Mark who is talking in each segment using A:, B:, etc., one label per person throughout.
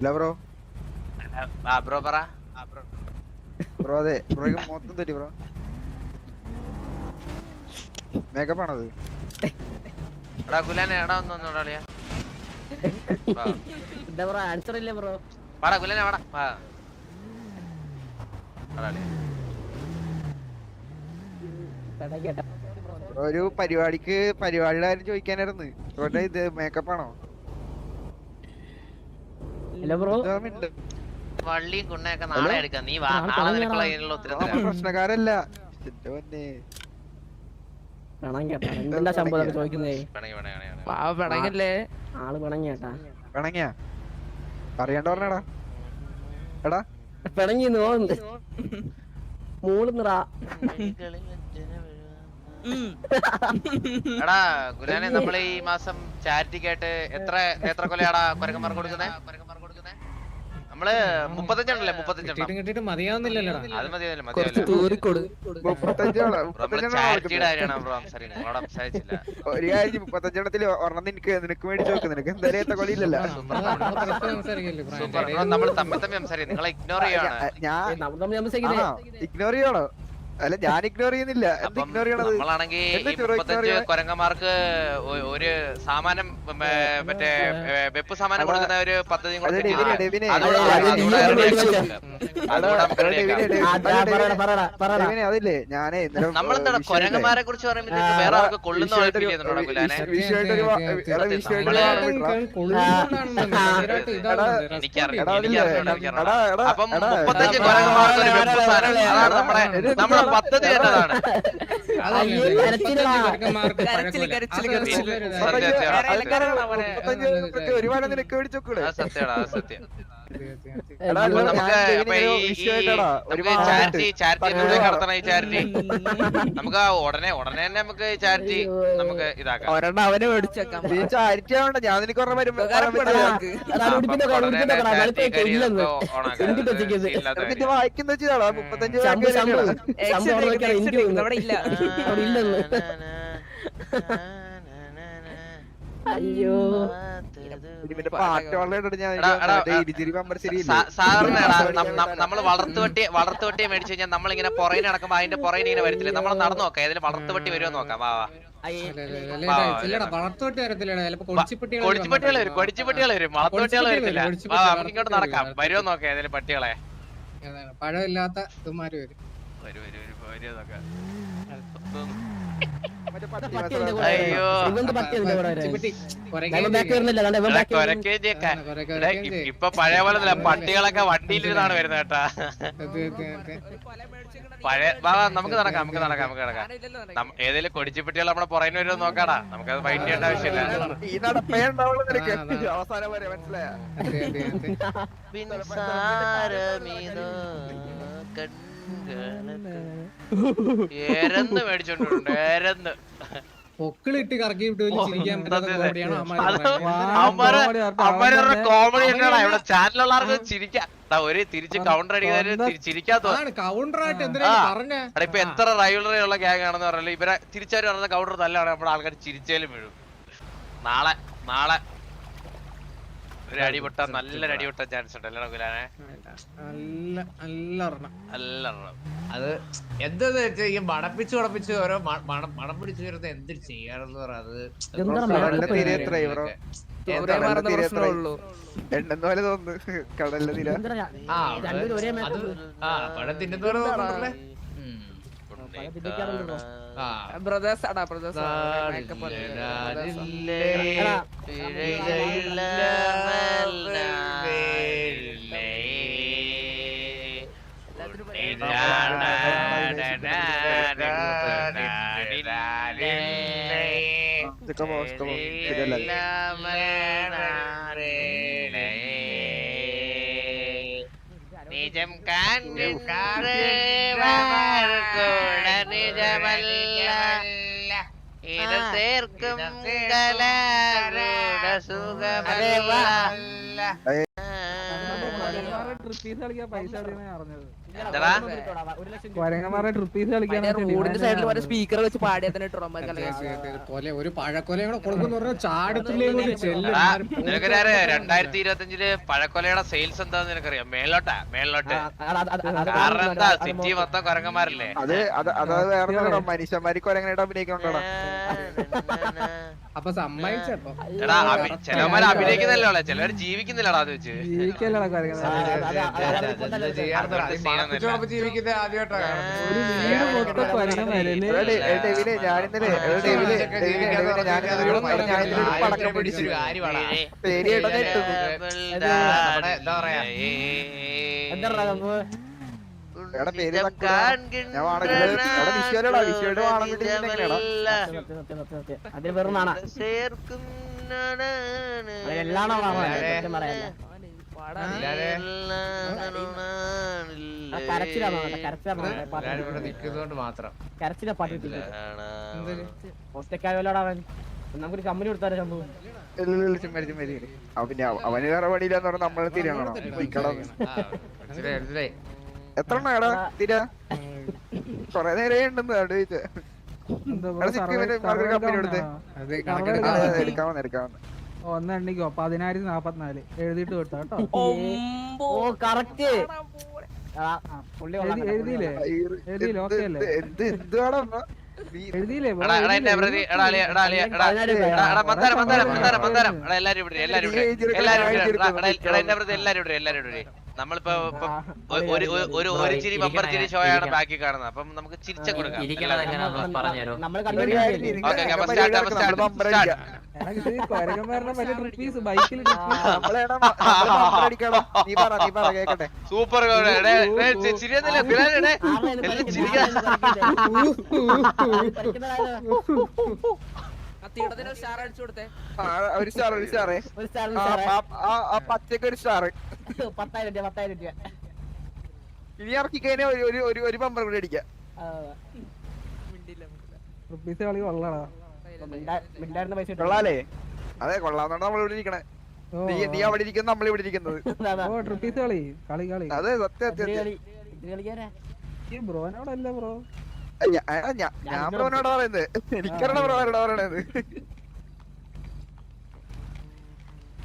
A: ഇല്ല ബ്രോ
B: ആ ബ്രോ പറ
A: ബ്രോ അതെ ബ്രോയ്ക്ക് മൊത്തം തെറ്റി ബ്രോ മേക്കപ്പ് ആണത്
B: എടാ കുലാനെ എടാ ഒന്ന് ഒന്നൂടെ കളിയാ
C: എന്താ ബ്രോ ആൻസർ ഇല്ല ബ്രോ
B: വാടാ കുലാനെ വാടാ വാ
A: ഒരു പരിപാടിക്ക് പരിപാടിയുടെ കാര്യം ചോദിക്കാനായിരുന്നു ഇത് മേക്കപ്പ് ആണോ
C: ഹലോ ബ്രോ.
B: വള്ളിയും കുണ്ണയൊക്കെ നാളെ എടുക്കാം. നീ വാ
C: നാളെ
B: നിനക്കുള്ള ഉത്തരത്തിലാണ്.
A: പ്രശ്നക്കാരല്ല.
C: ശമ്പളം ചോദിക്കുന്നേ?
D: പിണങ്ങല്ലേ
C: ആൾ പിണങ്ങി കേട്ടാ
A: പിണങ്ങിയാ? അറിയണ്ട പറഞ്ഞടാ. എടാ.
C: പിണങ്ങി മൂളുന്നടാ.
B: എടാ നമ്മൾ ഈ മാസം ചാരിറ്റിക്കായിട്ട് എത്ര നേത്ര കൊലയാടാ കൊരങ്ങന്മാർ കൊടുക്കുന്നേ? നമ്മൾ മുപ്പത്തഞ്ചെണ്ണല്ലേ മുപ്പത്തഞ്ചെണ്ണം.
E: കിട്ടിയിട്ട്
B: അത്
A: ഒരു കാര്യം ഒരെണ്ണം നിനക്ക് നിനക്ക് മേടിച്ചു നോക്ക് നിനക്ക് എന്തായാലും
B: സൂപ്പർ. ബ്രോ നമ്മൾ തമ്മിൽ തമ്മിൽ സംസാരിക്കും. നിങ്ങളെ ഇഗ്നോർ ചെയ്യാണ്.
A: ഞാൻ ഇഗ്നോർ ചെയ്യണോ? അല്ല ഞാൻ ഇഗ്നോർ ചെയ്യുന്നില്ല. ഇഗ്നോർ ചെയ്യണത്?
B: നമ്മളാണെങ്കിൽ കൊരങ്ങന്മാർക്ക് ഒരു സാമാനം മറ്റേ വെപ്പ് സാമാനം കൊടുക്കുന്ന ഒരു
C: പദ്ധതി
A: നമ്മളെന്താണ് അതില്ലേ? ഞാനേ
B: നമ്മളെന്താ? കൊരങ്ങന്മാരെ കുറിച്ച് പറയുമ്പോഴത്തേക്ക് വേറെ ആൾക്ക് കൊള്ളുന്ന
A: നമ്മൾ.
B: എനിക്കറിയാം അപ്പം മുപ്പത്തഞ്ച് കൊരങ്ങന്മാർക്ക് ഒരു വെപ്പ് സാധനം അതാണ് നമ്മുടെ
A: എടാ,
B: നമ്മുടെ പദ്ധതി എന്നതാണ്.
A: ഒരുപാട് നിനക്ക് മേടിച്ചു നോക്കൂടെ
B: അത് സത്യമാണ് അത് സത്യം. നമുക്ക് ഉടനെ ഉടനെ തന്നെ നമുക്ക് ചാരിറ്റി നമുക്ക് ഇതാക്കാം.
D: ഒരെണ്ണം അവനെ മേടിച്ചേക്കാം.
A: ചാരിറ്റി ആവണ്ട ഞാൻ നിനക്ക് ഒരെണ്ണം വരുമ്പോ
C: ഇല്ലെന്ന്.
A: വായിക്കുന്ന വെച്ചാടാ മുപ്പത്തഞ്ച്
C: ശമ്പു അയ്യോ
A: പാട്ട് വളരെ
B: സാധാരണ നമ്മൾ വളർത്തുവട്ടി വളർത്തുവട്ടി മേടിച്ചു കഴിഞ്ഞാൽ നമ്മളിങ്ങനെ പുറകിൽ നടക്കുമ്പോ അതിന്റെ പുറകിൽ ഇങ്ങനെ വരത്തില്ല നമ്മൾ നടന്നു നോക്കാം ഇതിൽ വളർത്തുവട്ടി വരുമോ നോക്കാം വാ വാ കൊടിച്ചുപട്ടികൾ വരും കൊടിച്ചുപട്ടികൾ വരും വളർത്തുവട്ടികൾ വരത്തില്ല നമുക്ക് ഇങ്ങോട്ട് നടക്കാം
E: വരും.
B: വരുമോ നോക്കാം ഏതിലും പട്ടികളെ
E: പഴമില്ലാത്ത വരും
B: വരും വരും വരും നോക്കാം അയ്യോ.
E: കൊരക്ക-
B: ഇപ്പൊ പഴയ പോലെ അല്ല പട്ടികളൊക്കെ വണ്ടിയിലിരുന്നാണ് വരുന്നത് കേട്ടാ. പഴയ വാ വാ, നമുക്ക് നടക്കാം നമുക്ക് നടക്കാം നമുക്ക് നടക്കാം. ഏതെങ്കിലും ഏതേലും കൊടിച്ചുപട്ടികൾ നമ്മുടെ പുറകിന് വരുമോ നോക്കാടാ. നമുക്ക് അത് ഫൈറ്റ് ചെയ്യേണ്ട ആവശ്യമില്ല.
A: അവസാനം വരെ മനസ്സിലായ?
B: പിൻസാരമിതോ മേടിച്ചോണ്ടിട്ടുണ്ട്
E: പൊക്കിളിട്ട് കറക്കി വിട്ട് ചിരിക്കാൻ പറ്റാത്ത
D: കോമഡി
B: എന്നാണ് ഇവിടെ ചാനലുള്ളവർക്ക് ചിരിക്കാം ഒരു തിരിച്ച് കൗണ്ടർ അടിക്കുന്നവര്
E: എന്തിനാ
B: എടാ ഇപ്പൊ എത്ര റൈവലറി ഉള്ള ഗ്യാങ് ആണെന്ന് പറഞ്ഞാൽ ഇവരെ തിരിച്ചവര് പറഞ്ഞ കൗണ്ടർ തല്ലാണ്. നമ്മുടെ ആൾക്കാർ ചിരിച്ചാലും വീഴും. നാളെ നാളെ. ഒരു നല്ല രടിവട്ട അടിപൊട്ട ചാൻസ് ഉണ്ട്. അല്ലേ ഗുലാനെ
E: നല്ല നല്ല
B: നല്ല.
F: അത് എന്താന്ന് വെച്ചാൽ ഈ മണപ്പിച്ച് മണപ്പിച്ച് ഓരോ മണം മണം പിടിച്ചു വരുന്നത്?
C: എന്ത്
A: ചെയ്യാറെന്ന് തീര
F: ആ
C: രണ്ടുപേരും ഒരേ
F: അത് ആ പഴം തിന്നുന്നവരെ നോക്കണ്ടല്ലേ
C: പഴം പിടിക്കാറുണ്ടോ?
F: ആ
D: ബ്രദേഴ്സ്. ആടാ ബ്രദേഴ്സ്.
F: നാടില്ല, നാടില്ലേ,
C: എടാ.
B: പിഴയുള്ള നിജമല്ല. ഇത് ചേർക്കും കലാരുടെ സുഖമല്ല.
G: ട്രിപ്പീസ് കളിക്കാൻ പൈസ അറിഞ്ഞത്? ട്രിപ്പീസ് കളിക്കാൻ
D: റോഡിന്റെ സൈഡിൽ സ്പീക്കർ വെച്ച് പാടിയാ തന്നെ
E: കൊല ഒരു കൊടുക്കുന്ന പറഞ്ഞാൽ ചാടത്തില്ലേ
B: രണ്ടായിരത്തി പഴക്കൊലയുടെ സെയിൽസ് എന്താന്ന് നിനക്കറിയാം? മേളിലോട്ടാ
C: അത്
B: കാരണം എന്താ?
C: അത്
B: സിറ്റി മൊത്തം കൊരങ്ങന്മാരല്ലേ?
A: അത് അത് അത് വേറെ മനുഷ്യന്മാര് കൊരങ്ങനായിട്ട് അഭിനയിക്കണ്ടോടാ
E: അപ്പൊ സമ്മതിച്ചപ്പോ
B: എടാ ചിലവന്മാര് ചിലവര് ജീവിക്കുന്നില്ലടാ അത് വെച്ച്
G: ജീവിക്കല്ലടാ
F: ജീവിക്കുന്നത് ആദ്യമായിട്ടാണ് എന്താ പറയാ?
A: എടാ പേര്
C: വെറും നാണ. കരച്ചിലാ പാട്ട് കിട്ടില്ല ഒറ്റക്കായോലോടാ അവൻ? നമുക്കൊരു കമ്പനി കൊടുത്താലോ സംഭവം
A: അവന് വേറെ പണിയില്ലാന്ന് പറഞ്ഞാൽ നമ്മളെ തിരിയണോ എത്ര എണ്ണാടാ തിര. കൊറേ നേരം ഉണ്ടെന്ന് അവിടെ ഒന്നെണ്ണിക്കോ കൊടുത്തേ.
G: പതിനായിരത്തി നാപ്പത്തിനാല്. എഴുതിട്ട് വിട്ടോ കേട്ടോ. എഴുതിയില്ലേ. എഴുതിയില്ലേ? ഓക്കെ അല്ലേ? എഴുതിയില്ലേ
B: എടാ എടാ എന്റെ എടാ എടാ എടാ എടാ എടാ മന്ദാരം മന്ദാരം മന്ദാരം മന്ദാരം എടാ എല്ലാരും ഇവിടെ എല്ലാരും ഇവിടെ എല്ലാരും ഇവിടെ എടാ, എടാ, എടാ എല്ലാരും ഇവിടെ എല്ലാരും ഇവിടെ നമ്മളിപ്പോ ഇപ്പൊ ഒരു ഒരു- ഒരു ചിരി ബമ്പർ ചിരി ഷോയാണ് ബാക്കി കാണുന്നത് അപ്പം നമുക്ക് ചിരിച്ച കൊടുക്കാം സൂപ്പർ എല്ലാം ചിരിക്കാൻ
D: തീടത്തിന് സ്റ്റാർ അടിച്ചു കൊടുത്തേ.
A: ഒരു സ്റ്റാർ ഒരു സ്റ്റാറേ
C: ഒരു സ്റ്റാർ
A: പച്ചക്ക് ഒരു സ്റ്റാർ
C: പത്തായിരം രൂപ പത്തായിരം രൂപ.
A: ഇനി ഇറക്കി കഴിഞ്ഞാൽ ഒരു ഒരു ഒരു ബമ്പർ കൂടി അടിക്കാം.
C: ആ,
D: മിണ്ടില്ല മിണ്ടില്ല
G: ട്രിപ്പീസ് കളി കൊള്ളടാ.
C: മിണ്ടാ- മിണ്ടായിരുന്ന പൈസ
A: കൊള്ളാലേ? അതെ കൊള്ളാന്നോണ്ടാ നമ്മൾ ഇവിടെ ഇരിക്കണേ. നീ അവിടെ ഇരിക്കുന്നത് നമ്മൾ ഇവിടെ ഇരിക്കുന്നത്.
C: അതാ,
A: സത്യം സത്യം.
G: ബ്രോനോടല്ല ബ്രോ.
A: ഞാൻ ബ്രോനോടാ പറയുന്നത് എനിക്കറിയണ ബ്രോനോടാ പറയണത്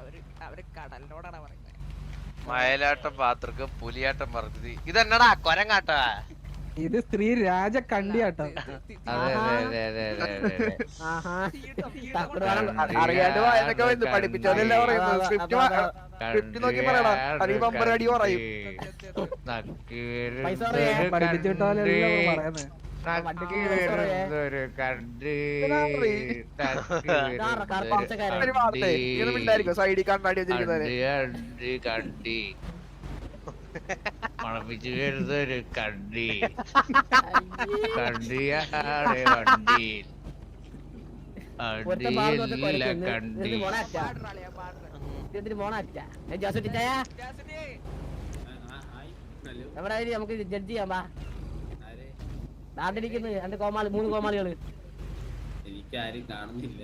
D: അവർ അവർ കടലിനോടാണ് പറയുന്നത്
B: മയലാട്ടം പാത്രക്ക് പുലിയാട്ടം പറഞ്ഞത് ഇതെന്നടാ കൊരങ്ങാട്ട
G: ഇത് സ്ത്രീ രാജ കണ്ടിയാട്ടോ
F: അതെ അതെ അതെ അതെ അതെ അതെ
C: ആഹാ
D: തക്കട്
A: അ- അറിയാണ്ട് വായനൊക്കെ പഠിപ്പിച്ചതല്ല പറയുന്നത് സ്ക്രിപ്റ്റ് നോക്കി പറയടാ അല്ലെങ്കിൽ പറയും
G: പറയുന്നത്
F: ഒരു?
A: ഒരു സൈഡിൽ കണ്ണാടി വെച്ചിരിക്കുന്നവരെ
F: കണ്ടി കണ്ടിയാണ് വണ്ടി
C: ഒറ്റ ഭാഗം തൊട്ട്
F: അടിയില്ല. കണ്ടി
C: ഇതിന് മോണ അറ്റാ.
D: പാടുറാളിയാ
C: വാ ദാണ്ടിരിക്കുന്നു. രണ്ട് കോമാളി മൂന്ന് കോമാളികൾ.
H: എനിക്കാരും കാണുന്നില്ല.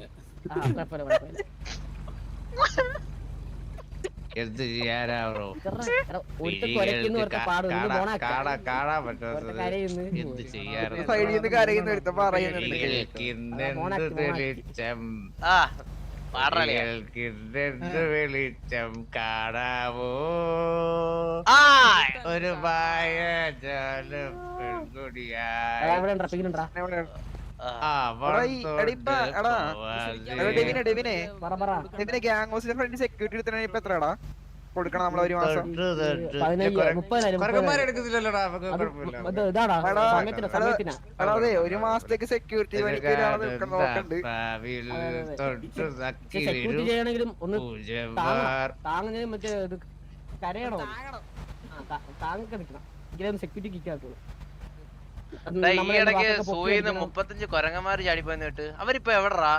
F: എന്ത് ചെയ്യാനാ ബ്രോ. കാണാൻ വെളിച്ചം? കാണാവോ?
B: ആ.
F: ഒരു പായ ജാലം
A: ഗ്യാങ് ഹൗസിന്റെ ഫ്രണ്ട് സെക്യൂരിറ്റി എടുത്തണ ഇപ്പൊ എത്രടാ കൊടുക്കണം നമ്മൾ ഒരു മാസം.
C: അത്
A: ഒരു മാസത്തേക്ക് സെക്യൂരിറ്റി നിൽക്കണം
C: ചെയ്യണമെങ്കിലും ഒന്ന് താങ്ങുന്നതിന് മറ്റേ ഇത് കരയണോ? താങ്ങൊക്കെ നിക്കണം എങ്കിലും സെക്യൂരിറ്റി കിക്കാത്തുള്ളൂ
B: ദാ ഈ ഇടയ്ക്ക് സൂയിന്ന് മുപ്പത്തഞ്ച് കൊരങ്ങന്മാര് ചാടിപ്പോയെന്ന് കേട്ട്. അവരിപ്പോ എവിടെടാ?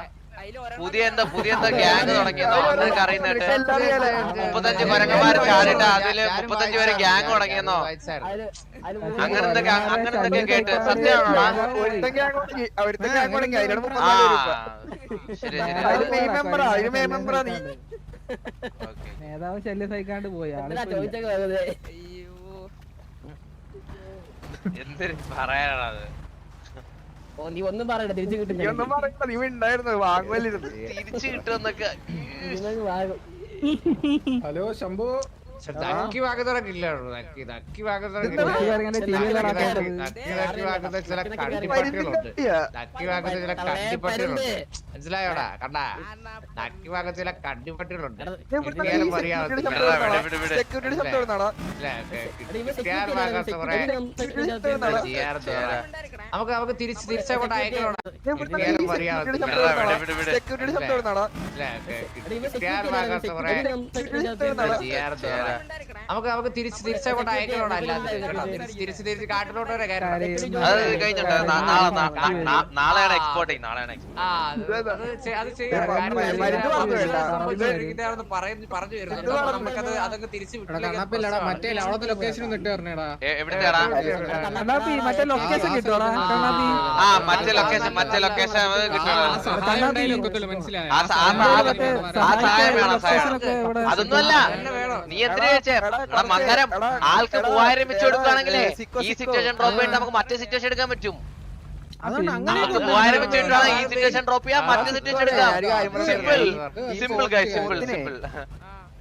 B: പുതിയ എന്താ പുതിയ എന്താ ഗ്യാങ് തുടങ്ങിയെന്നോ? അന്നൊക്കെ
A: അറിയുന്നിട്ട്
B: മുപ്പത്തഞ്ച് കൊരങ്ങന്മാര് ചാടിട്ട് അതിൽ മുപ്പത്തഞ്ച് പേര് ഗ്യാങ് തുടങ്ങിയെന്നോ?
C: അതിൽ അതിൽ മൂന്ന്
B: അങ്ങനെ
C: പേര്
B: എന്തൊക്കെ അങ്ങനെ എന്തൊക്കെ കേട്ട്.
A: സത്യമാണോ
B: ആ ശരി ശരി.
G: നേതാവ് ശല്യം സഹിക്കാണ്ട് പോയി.
C: ചോദിച്ചൊക്കെ
B: എന്തൊരു പറയാനാണത്
C: ഓ നീ ഒന്നും പറയണ്ട തിരിച്ചു കിട്ടും
A: നീ ഒന്നും പറയണ്ട നീ ഉണ്ടായിരുന്നു
B: തിരിച്ചു കിട്ടുമെന്നൊക്കെ
E: ഹലോ ശംഭു.
F: നക്കി വാങ്ങുന്നവരൊക്കെ ഇല്ല കേട്ടോ. നക്കി നക്കി വാങ്ങുന്നവരൊക്കെ
A: എന്താ
F: ഇല്ല.
G: ഇങ്ങനെ ടി വി
F: നക്കി നക്കി നക്കി ചില കണ്ടിപ്പട്ടികളുണ്ട്. നക്കി ചില കണ്ടിപ്പട്ടികളുണ്ട്. മനസ്സിലായോടാ? കണ്ടാ? നക്കി വാങ്ങുന്ന ചില കണ്ടിപ്പട്ടികളുണ്ട്. പറ നമുക്ക് നമുക്ക് തിരിച്ച് തിരിച്ചങ്ങോട്ട് അയക്കണോടാ കിട്ടിയാലും മര്യാദ നമുക്ക് നമുക്ക് തിരിച്ച് തിരിച്ചങ്ങോട്ട് അല്ലാതെ കേട്ടോ. തിരിച്ച് തിരിച്ച് കാട്ടിലോട്ട് വരെ
B: അത്
F: പറയുന്നു- പറഞ്ഞു വരുന്നത്. നമുക്കത് അതൊക്കെ തിരിച്ച്
E: എടാ
F: വിട്ടില്ലെങ്കിൽ
E: മറ്റേ അവിടത്തെ ലൊക്കേഷൻ ഒന്ന് ഇട്ട് തരണേടാ.
B: എ- എവിടുത്തെടാ
G: മറ്റേ ലൊക്കേഷൻ കിട്ടുവാടാ?
B: ആ മറ്റേ ലൊക്കേഷൻ മറ്റേ ലൊക്കേഷൻ
E: മനസ്സിലായോ
B: അതൊന്നുമല്ല. നീ എത്ര മകരം ആൾക്ക് മൂവായിരം വെച്ച് കൊടുക്കുകയാണെങ്കിൽ ഈ സിറ്റുവേഷൻ ഡ്രോപ്പ് ചെയ്തിട്ട് നമുക്ക് മറ്റേ സിറ്റുവേഷൻ എടുക്കാൻ പറ്റും.
G: അതുകൊണ്ട് അങ്ങനെ
B: നമുക്ക് മൂവായിരം വെച്ച് ഈ സിറ്റുവേഷൻ ഡ്രോപ്പ് ചെയ്യാം മറ്റേ സിറ്റുവേഷൻ എടുക്കാം. Simple simple guy simple simple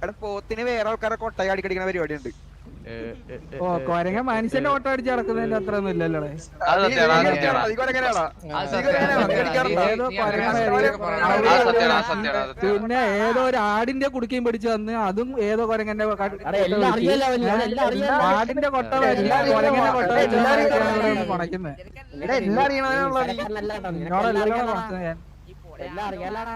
A: എടാ പോത്തിന് വേറെ ആൾക്കാരെ കൊട്ടയാടിക്കടിക്കുന്ന പരിപാടി ഉണ്ട്
G: ഓ കൊരങ്ങ മനുഷ്യന്റെ ഓട്ടം അടിച്ച് നടക്കുന്നതിന്റെ അത്ര ഒന്നും ഇല്ലല്ലോ പിന്നെ ഏതോ ഒരു ആടിന്റെ കുടുക്കയും പിടിച്ചു വന്ന് അതും ഏതോ കൊരങ്ങന്റെ. ആടിന്റെ കൊട്ട
A: എല്ലാം
G: എല്ലാം
A: അറിയാലോ.
G: കൊരങ്ങന്റെ കൊട്ട
A: എല്ലാം.
G: കൊണക്കുന്നത്
A: എല്ലാം
G: ഞാൻ.
C: എല്ലാം അറിയാലോടാ.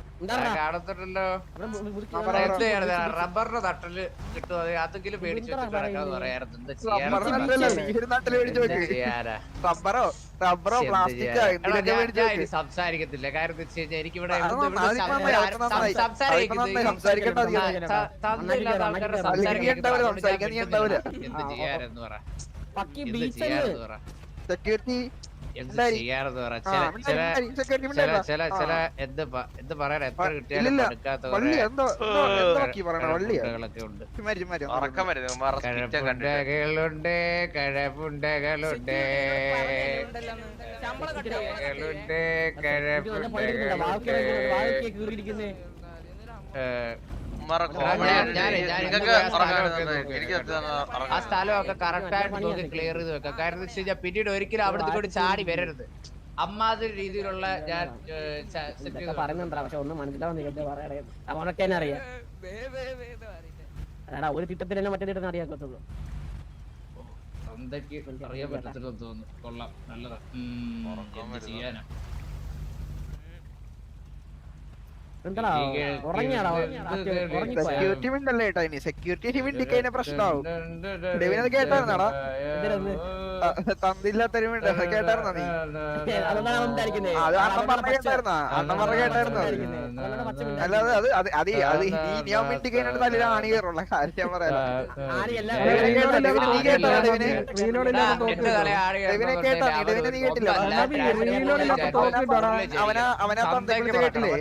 F: റബ്ബറിന്റെ തട്ടൽ കിട്ടും അത് അതെങ്കിലും മേടിച്ചു വെച്ചിട്ട് എന്താ ചെയ്യാനാ
A: റബ്ബറോ റബ്ബറോ പ്ലാസ്റ്റിക്കോ മേടിച്ച്
F: സംസാരിക്കത്തില്ല കാര്യം എന്ന് വെച്ച് കഴിഞ്ഞാൽ എനിക്കിവിടെ
A: സംസാരിക്കട്ടെ
F: പറ
C: പക്കി
F: എന്ത് ചെയ്യാനെന്ന് പറ
A: സെക്യൂരിറ്റി
F: എന്ത് ചെയ്യാറെന്ന് പറ ചില ചില ചില. ചില ചില എന്ത് പ- എന്ത് പറയാൻ എത്ര കിട്ടിയാലും ഉണ്ട്. കഴപ്പുണ്ടകളുണ്ട് കഴപ്പുണ്ടകളുണ്ട് കഴപ്പുണ്ടകളുണ്ട് കഴപ്പുണ്ടകളുണ്ട് ആ സ്ഥലമൊക്കെ കറക്റ്റ് ആയിട്ട് നോക്കി ക്ലിയർ ചെയ്ത് വെക്കാം. കാരണം എന്താ വെച്ച് കഴിഞ്ഞാൽ പിന്നീട് ഒരിക്കലും അവിടുത്തെ കൂടി ചാടി വരരുത്. അമ്മാതിരി രീതിയിലുള്ള ഞാൻ
C: പറയുന്നുണ്ടാ പക്ഷെ ഒന്നും മനസ്സിലാവുന്നില്ല അവനൊക്കെ തന്നെ അറിയാം
D: വേ, വേ, വേ എന്ന് പറയുന്നത്.
C: എടാ ഒരു തിട്ടത്തിൽ തന്നെ മറ്റേ തിട്ടം അറിയാക്കത്തുള്ളൂ.
F: തന്തയ്ക്ക് അറിയാൻ പറ്റത്തില്ലെന്ന് തോന്നുന്നു. കൊള്ളാം. നല്ലതാ. ചെയ്യാനാ?
A: സെക്യൂരിറ്റി മിണ്ടല്ലേ കേട്ടോ ഇനി സെക്യൂരിറ്റി മിണ്ടി കഴിഞ്ഞാൽ പ്രശ്നമാവും ഡെവിനത് കേട്ടായിരുന്നാടാ
C: തന്നില്ല
A: തന്നില്ലാത്തൊരു മിണ്ട കേട്ടായിരുന്നോ നീ? അത് അണ്ണൻ പറഞ്ഞ കേട്ടായിരുന്നാ അണ്ണൻ പറഞ്ഞ കേട്ടായിരുന്നോ. അല്ലാതെ അത് അത് അത് ഈ- അത് നീ ഞാൻ മിണ്ടി കഴിഞ്ഞിട്ട് നല്ല ആണി കയറുള്ള കാര്യം ഞാൻ പറയാം നീ കേട്ടോ ഡെവിനെ ഡെവിനെ കേട്ടോ?
F: അവന്
A: ഡെവിനെ നീ കേട്ടില്ല? അവനാ അവനാ തന്തയ്ക്ക് കേട്ടില്ലേ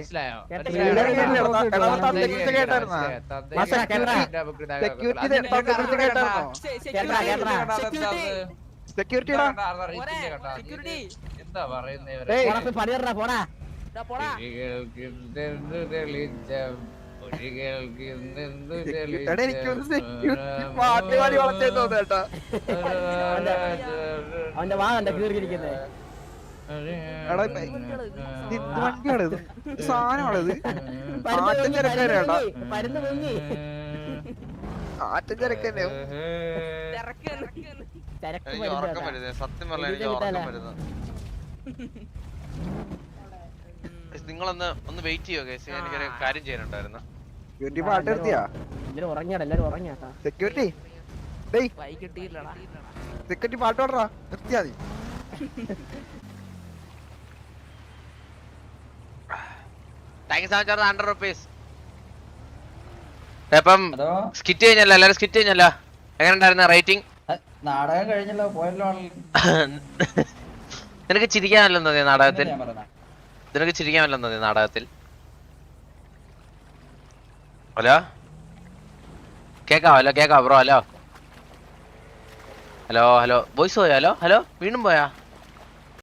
A: സെക്യൂരിറ്റി.
F: എന്താ പറയുന്നേ
C: പോടാ, അവന്റെ വാ കണ്ട കീറിയിരിക്കുന്നേ
A: വണ്ടിയാണ് ഇത്. സാധനമാണിത്. ആറ്റം ആറ്റം
B: സത്യം. നിങ്ങളൊന്ന് ഒന്ന് വെയിറ്റ് ചെയ്യോ കേസ് എനിക്കൊരു കാര്യം ചെയ്യാനുണ്ടായിരുന്നു.
A: സെക്യൂരിറ്റി പാട്ട് നിർത്തിയാ?
C: എല്ലാരും ഉറങ്ങിയാടാ
A: സെക്യൂരിറ്റി പാട്ട് പാടറാ നിർത്തിയാ മതി.
B: Thank you so much hundred rupees അപ്പം സ്കിറ്റ് കഴിഞ്ഞല്ലോ എല്ലാരും സ്കിറ്റ് കഴിഞ്ഞല്ലോ. എങ്ങനെ ഉണ്ടായിരുന്നു റേറ്റിംഗ്
I: നാടകം കഴിഞ്ഞല്ലോ പോയല്ലോ
B: നിനക്ക് ചിരിക്കാമല്ലോ തോന്നിയ നാടകത്തിൽ? നിനക്ക് ചിരിക്കാമല്ലോ തോന്നിയ നാടകത്തിൽ? ഹലോ? കേക്കാവോ? ഹലോ കേക്കാവോ bro? Hello? Hello hello? Voice പോയോ? ഹലോ? ഹലോ? വീണ്ടും പോയാ?